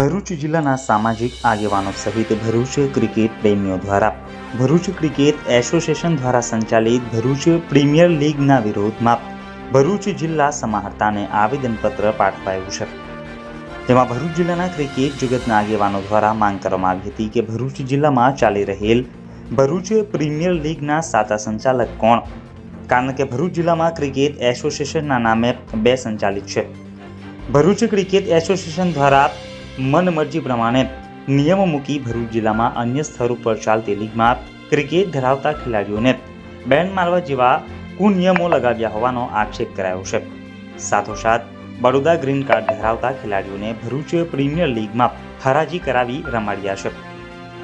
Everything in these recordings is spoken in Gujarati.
ભરૂચ જિલ્લાના સામાજિક આગેવાનો સહિત ભરૂચ ક્રિકેટ પ્રેમીઓ દ્વારા ભરૂચ ક્રિકેટ એસોસિએશન દ્વારા સંચાલિત ભરૂચ પ્રીમિયર લીગના વિરોધમાં ભરૂચ જિલ્લા સમાહર્તાને આવેદનપત્ર પાઠવાયું છે. તેમાં ભરૂચ જિલ્લાના ક્રિકેટ જગતના આગેવાનો દ્વારા માંગ કરવામાં આવી હતી કે ભરૂચ જિલ્લામાં ચાલી રહેલ ભરૂચ પ્રીમિયર લીગના સાતા સંચાલક કોણ? કારણ કે ભરૂચ જિલ્લામાં ક્રિકેટ એસોસિએશનના નામે બે સંચાલિત છે. ભરૂચ ક્રિકેટ એસોસિએશન દ્વારા મનમરજી પ્રમાણે નિયમો મૂકી ભરૂચ જિલ્લામાં અન્ય સ્થળો ઉપર ચાલતી લીગમાં ક્રિકેટ ધરાવતા ખેલાડીઓને બેન મારવા જેવા કુનિયમો લગાવ્યા હોવાનો આક્ષેપ કરાયો છે. સાથોસાથ બરોડા ગ્રીન કાર્ડ ધરાવતા ખેલાડીઓને ભરૂચ પ્રીમિયર લીગમાં હરાજી કરાવી રમાડ્યા છે.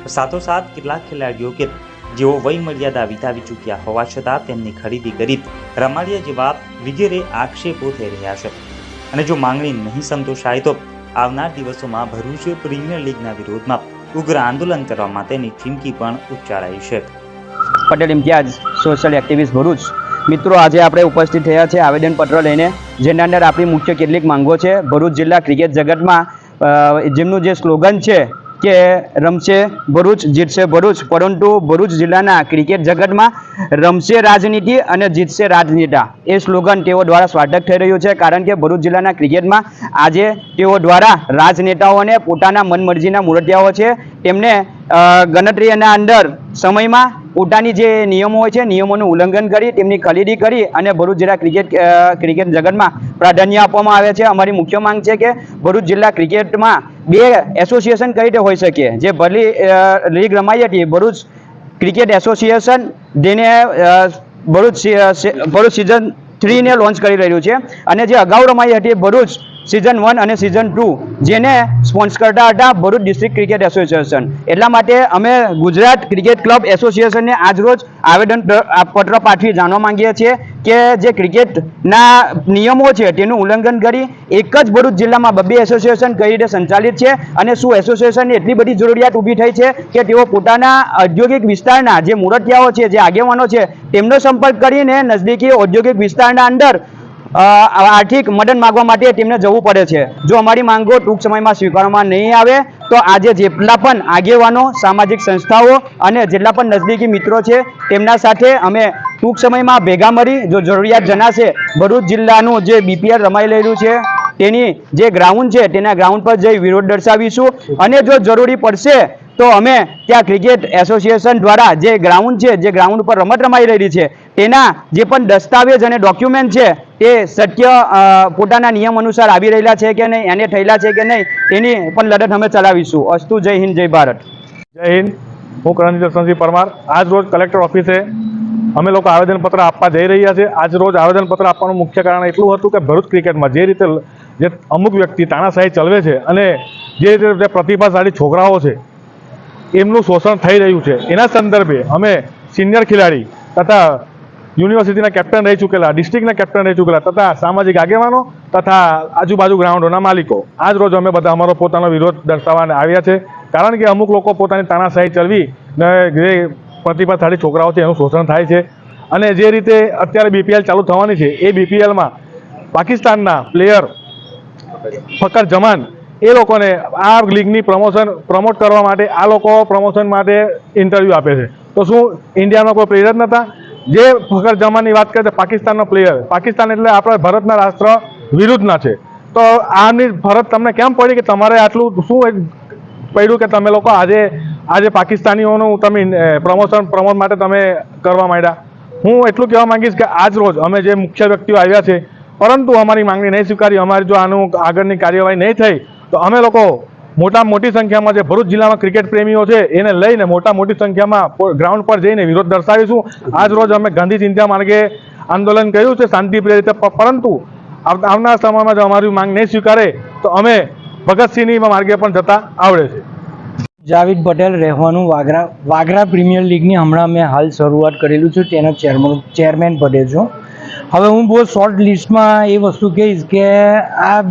સાથોસાથ, કેટલાક ખેલાડીઓ કે જેઓ વય મર્યાદા વિતાવી ચૂક્યા હોવા છતાં તેમની ખરીદી કરી રમાડિયા જેવા વગેરે આક્ષેપો થઈ રહ્યા છે. અને જો માંગણી નહીં સંતોષાય તો આવનાર દિવસોમાં ભરૂચ પ્રીમિયર લીગના વિરોધમાં ઉગ્ર આંદોલન કરવા માટેની ચીમકી પણ ઉચ્ચારાઈ છે. Patel Imtiyaz social activist Bharuch. મિત્રો, આજે આપણે ઉપસ્થિત થયા છે આવેદનપત્ર લઈને, જેના અંદર આપણી મુખ્ય કેટલીક માંગો છે. ભરૂચ જિલ્લા ક્રિકેટ જગતમાં જેમનું જે સ્લોગન છે કે રમશે ભરૂચ, જીતશે ભરૂચ, પરંતુ ભરૂચ જિલ્લાના ક્રિકેટ જગતમાં રમશે રાજનીતિ અને જીતશે રાજનેતા. એ સ્લોગન તેઓ દ્વારા સ્વાગત થઈ રહ્યું છે, કારણ કે ભરૂચ જિલ્લાના ક્રિકેટમાં આજે તેઓ દ્વારા રાજનેતાઓને પોતાના મનમરજીના મૂર્તિયાઓ છે. તેમને ગણતરીના અંદર સમયમાં પોતાની જે નિયમો હોય છે, નિયમોનું ઉલ્લંઘન કરી, તેમની ખરીદી કરી અને ભરૂચ જિલ્લા ક્રિકેટ ક્રિકેટ જગતમાં પ્રાધાન્ય આપવામાં આવે છે. અમારી મુખ્ય માંગ છે કે ભરૂચ જિલ્લા ક્રિકેટમાં બે એસોસિએશન કઈ રીતે હોઈ શકે જે ભલી લીગ રમાઈ હતી, ભરૂચ ક્રિકેટ એસોસિએશન જેને ભરૂચ ભરૂચ સિઝન થ્રીને લોન્ચ કરી રહ્યું છે. અને જે અગાઉ રમાઈ હતી ભરૂચ સિઝન વન અને સિઝન ટુ જેને સ્પોન્સ કરતા હતા ભરૂચ ડિસ્ટ્રિક્ટ ક્રિકેટ એસોસિએશન એટલા માટે અમે ગુજરાત ક્રિકેટ ક્લબ એસોસિએશનને આજરોજ આવેદન પત્ર પાઠવી જાણવા માંગીએ છીએ કે જે ક્રિકેટના નિયમો છે તેનું ઉલ્લંઘન કરી એક જ ભરૂચ જિલ્લામાં બબ્બે એસોસિએશન કઈ રીતે સંચાલિત છે અને શું એસોસિએશનની એટલી બધી જરૂરિયાત ઊભી થઈ છે કે તેઓ પોતાના ઔદ્યોગિક વિસ્તારના જે મૂર્તિયાઓ છે, જે આગેવાનો છે, તેમનો સંપર્ક કરીને નજદીકી ઔદ્યોગિક વિસ્તારના અંદર આર્થિક મદદ માગવા માટે તેમને જવું પડે છે. જો અમારી માંગો ટૂંક સમયમાં સ્વીકારવામાં નહીં આવે, તો આજે જેટલા પણ આગેવાનો, સામાજિક સંસ્થાઓ અને જેટલા પણ નજદીકી મિત્રો છે, તેમના સાથે અમે ટૂંક સમયમાં ભેગા મળી, જો જરૂરિયાત જણાશે, ભરૂચ જિલ્લાનું જે બીપીઆર રમાઈ રહેલું છે, તેની જે ગ્રાઉન્ડ છે, તેના ગ્રાઉન્ડ પર જઈ વિરોધ દર્શાવીશું. અને જો જરૂરી પડશે, તો અમે ત્યાં ક્રિકેટ એસોસિએશન દ્વારા જે ગ્રાઉન્ડ છે, જે ગ્રાઉન્ડ પર રમત રમાઈ રહી છે, તેના જે પણ દસ્તાવેજ અને ડોક્યુમેન્ટ છે તે સત્ય પોતાના નિયમ અનુસાર આવી રહેલા છે કે નહીં, એને થયેલા છે કે નહીં, તેની પણ લડત અમે ચલાવીશું. અસ્તુ, જય હિન્દ, જય ભારત. જય હિન્દ. હું કરણજીત દર્શનસિંહ પરમાર. આજ રોજ કલેક્ટર ઓફિસે અમે લોકો આવેદનપત્ર આપવા જઈ રહ્યા છીએ. આજ રોજ આવેદનપત્ર આપવાનું મુખ્ય કારણ એટલું હતું કે ભરૂચ ક્રિકેટમાં જે રીતે જે અમુક વ્યક્તિ તાનાશાહી ચલવે છે અને જે રીતે પ્રતિભાશાળી છોકરાઓ છે, એમનું શોષણ થઈ રહ્યું છે. એના સંદર્ભે અમે સિનિયર ખેલાડી તથા યુનિવર્સિટીના કેપ્ટન રહી ચૂકેલા, ડિસ્ટ્રિક્ટના કેપ્ટન રહી ચૂકેલા, તથા સામાજિક આગેવાનો તથા આજુબાજુ ગ્રાઉન્ડોના માલિકો. આજ રોજ અમે બધા અમારો પોતાનો વિરોધ દર્શાવવાને આવ્યા છે. કારણ કે અમુક લોકો પોતાની તાનાશાહી ચલવી ને જે પ્રતિભાશાળી છોકરાઓ છે એનું શોષણ થાય છે. અને જે રીતે અત્યારે બીપીએલ ચાલુ થવાની છે, એ બીપીએલમાં પાકિસ્તાનના પ્લેયર ફકર જમાન, એ લોકોને આ લીગની પ્રમોશન, પ્રમોટ કરવા માટે, આ લોકો પ્રમોશન માટે ઇન્ટરવ્યૂ આપે છે. તો શું, ઇન્ડિયામાં કોઈ પ્લેયર જ નહોતા જે ફખર જમાનની વાત કરીએ તો પાકિસ્તાનનો પ્લેયર પાકિસ્તાન એટલે આપણા ભારતના રાષ્ટ્ર વિરુદ્ધના છે. તો આની ફરજ તમને કેમ પડી કે તમારે આટલું શું પડ્યું કે તમે લોકો આજે આજે પાકિસ્તાનીઓનું તમે પ્રમોશન પ્રમોટ માટે તમે કરવા માંડ્યા? હું એટલું કહેવા માંગીશ કે આજ રોજ અમે જે મુખ્ય વ્યક્તિઓ આવ્યા છે, પરંતુ અમારી માંગણી નહીં સ્વીકારી, અમારી જો આનું આગળની કાર્યવાહી નહીં થઈ, તો અમે લોકો મોટા મોટી સંખ્યામાં જે ભરૂચ જિલ્લામાં ક્રિકેટ પ્રેમીઓ છે, એને લઈને મોટા મોટી સંખ્યામાં ગ્રાઉન્ડ પર જઈને વિરોધ દર્શાવીશું. આજ રોજ અમે ગાંધી ચિંતા માર્ગે આંદોલન કર્યું છે શાંતિપ્રિય રીતે પરંતુ આવ- આવનાર સમયમાં જો અમારી માંગ નહીં સ્વીકારે, તો અમે ભગતસિંહની માર્ગે પણ જતા આવડે છે. જાવેદ પટેલ રહેવાનું વાગરા વાગરા પ્રીમિયર લીગની હમણાં મેં હાલ શરૂઆત કરેલું છું, તેનો ચેરમેન ચેરમેન પદે છું. હવે હું બહુ શોર્ટ લિસ્ટમાં એ વસ્તુ કહીશ કે આ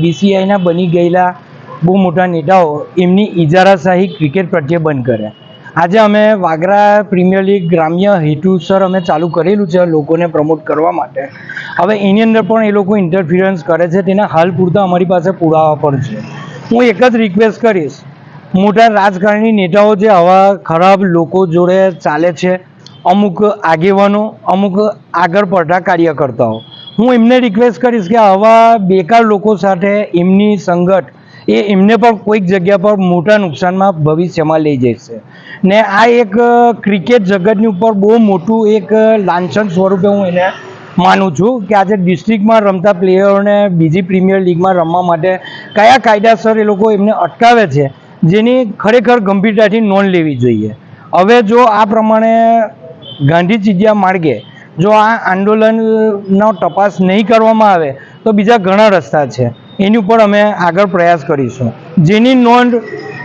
બીસીઆઈના બની ગયેલા બહુ મોટા નેતાઓ એમની ઇજારાશાહી ક્રિકેટ પ્રત્યે બંધ કરે. આજે અમે વાગરા પ્રીમિયર લીગ ગ્રામ્ય હેતુસર અમે ચાલુ કરેલું છે લોકોને પ્રમોટ કરવા માટે. હવે એની અંદર પણ એ લોકો ઇન્ટરફિરન્સ કરે છે, તેના હાલ પૂરતા અમારી પાસે પુરાવા પણ છે. હું એક જ રિક્વેસ્ટ કરીશ, મોટા રાજકારણી નેતાઓ જે આવા ખરાબ લોકો જોડે ચાલે છે, અમુક આગેવાનો, અમુક આગળ પડતા કાર્યકર્તાઓ. હું એમને રિક્વેસ્ટ કરીશ કે આવા બેકાર લોકો સાથે એમની સંગત એ એમને પણ કોઈક જગ્યા પર મોટા નુકસાનમાં ભવિષ્યમાં લઈ જશે. ને આ એક ક્રિકેટ જગતની ઉપર બહુ મોટું એક લાંછન સ્વરૂપે હું એને માનું છું કે આજે ડિસ્ટ્રિક્ટમાં રમતા પ્લેયરોને બીજી પ્રીમિયર લીગમાં રમવા માટે કયા કાયદાસર એ લોકો એમને અટકાવે છે, જેની ખરેખર ગંભીરતાથી નોંધ લેવી જોઈએ. હવે જો આ પ્રમાણે ગાંધી ચીજિયા માર્ગે જો આ આંદોલનનો તપાસ નહીં કરવામાં આવે, તો બીજા ઘણા રસ્તા છે. એની ઉપર અમે આગળ પ્રયાસ કરીશું. જેની નોંધ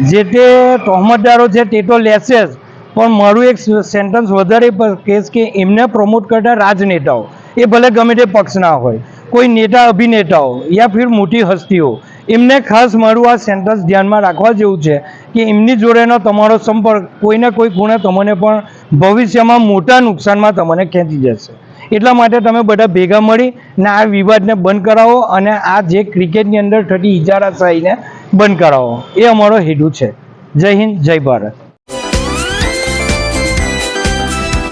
જે તે તહોમતદારો છે તે તો લેશે જ. પણ મારું એક સેન્ટન્સ વધારે કેસ કે એમને પ્રમોટ કરતા રાજનેતાઓ. એ ભલે ગમે તે પક્ષના હોય. કોઈ નેતા, અભિનેતાઓ યા ફિર મોટી હસ્તીઓ. એમને ખાસ મારું આ સેન્ટન્સ ધ્યાનમાં રાખવા જેવું છે કે એમની જોડેનો તમારો સંપર્ક કોઈને કોઈ ખૂણે તમને પણ ભવિષ્યમાં મોટા નુકસાનમાં તમને ખેંચી જશે. એટલા માટે તમે બધા ભેગા મળી ને આ વિવાદને બંધ કરાવો અને આ જે ક્રિકેટની અંદર થતી ઇજારાશાહીને બંધ કરાવો. એ અમારો હેતુ છે. જય હિન્દ, જય ભારત.